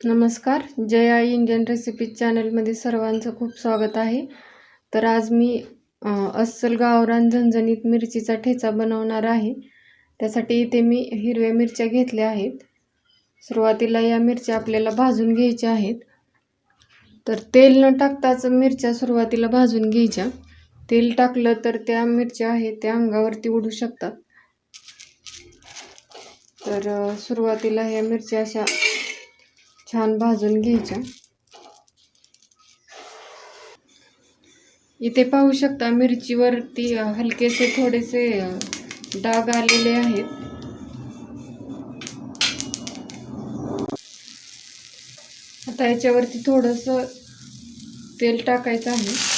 नमस्कार जय आई Indian recipes चॅनलमध्ये सर्वांचं खूप स्वागत आहे. तर आज मी अस्सल गावरान झणझणीत मिरचीचा ठेचा बनवणार आहे. त्यासाठी इथे मी हिरव्या मिरच्या घेतल्या आहेत. सुरुवातीला या मिरच्या आपल्याला भाजून घ्यायच्या आहेत. तर तेल न टाकताच मिरच्या सुरुवातीला भाजून घ्यायच्या. तेल टाकलं तर त्या मिरच्या आहेत त्या अंगावरती उडू शकतात. तर सुरुवातीला ह्या मिरच्या अशा छान भाजून घ्यायच्या. इथे पाहू शकता मिरचीवरती हलकेसे थोडेसे डाग आलेले आहेत. आता याच्यावरती थोडस तेल टाकायचं आहे.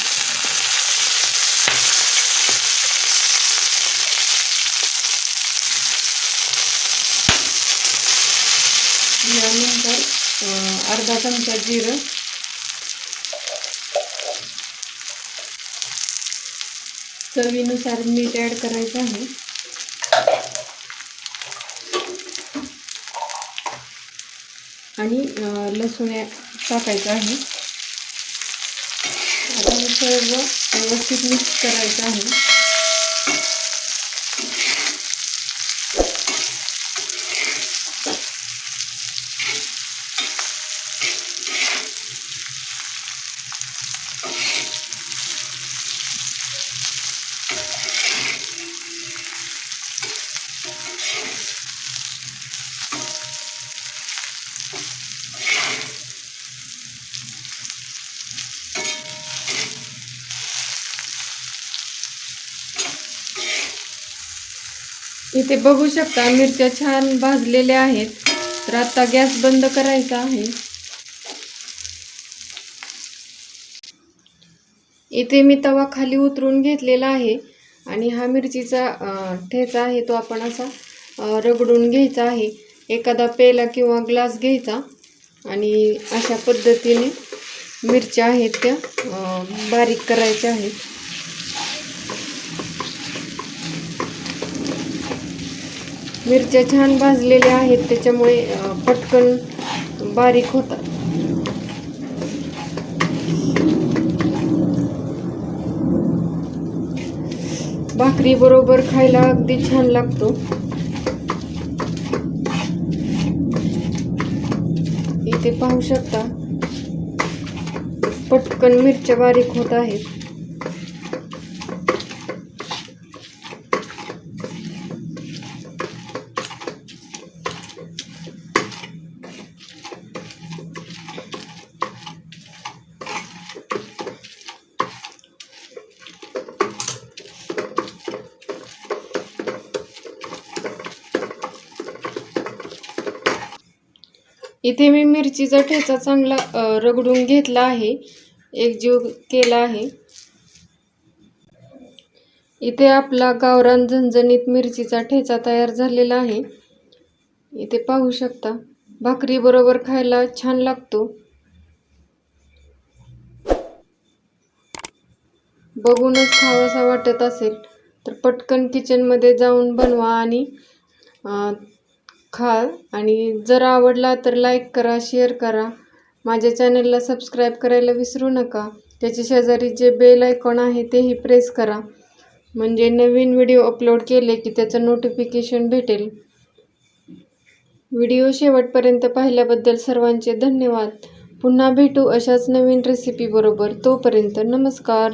अर्धा चमचा जिरं. चवीनुसार मीठ ॲड करायचं आहे. आणि लसूण टाकायचं आहे. आता हे सर्व व्यवस्थित मिक्स करायचं आहे. इथे बघू शकता मिरच्या छान भाजलेल्या आहेत. तर आता गॅस बंद करायचा आहे. इथे मी तवा खाली उतरून घेतलेला आहे आणि हा मिरचीचा ठेचा आहे तो आपण असा रगडून घ्यायचा आहे. एखादा पेला किंवा ग्लास घ्यायचा आणि अशा पद्धतीने मिरच्या आहेत त्या बारीक करायच्या आहेत. मिरच्या छान भाजलेल्या आहेत त्याच्यामुळे पटकन बारीक होतात. भाकरी बरोबर खायला अगदी छान लागतो. इथे पाहू शकता पटकन मिरच्या बारीक होत आहेत. इथे मी मिरचीचा ठेचा चांगला रगडून घेतला आहे. एकजीव केला आहे. इथे आपला गावरान झणझणीत मिरचीचा ठेचा तयार झालेला आहे. इथे पाहू शकता भाकरीबरोबर खायला छान लागतो. बघूनच खावासा वाटत असेल तर पटकन किचनमध्ये जाऊन बनवा आणि खा आणि जर आवडला तर लाईक करा शेअर करा. माझ्या चॅनलला सबस्क्राईब करायला विसरू नका. त्याच्या शेजारी जे बेल आयकॉन आहे तेही प्रेस करा. म्हणजे नवीन व्हिडिओ अपलोड केले की त्याचं नोटिफिकेशन भेटेल. व्हिडिओ शेवटपर्यंत पाहिल्याबद्दल सर्वांचे धन्यवाद. पुन्हा भेटू अशाच नवीन रेसिपीबरोबर तोपर्यंत नमस्कार.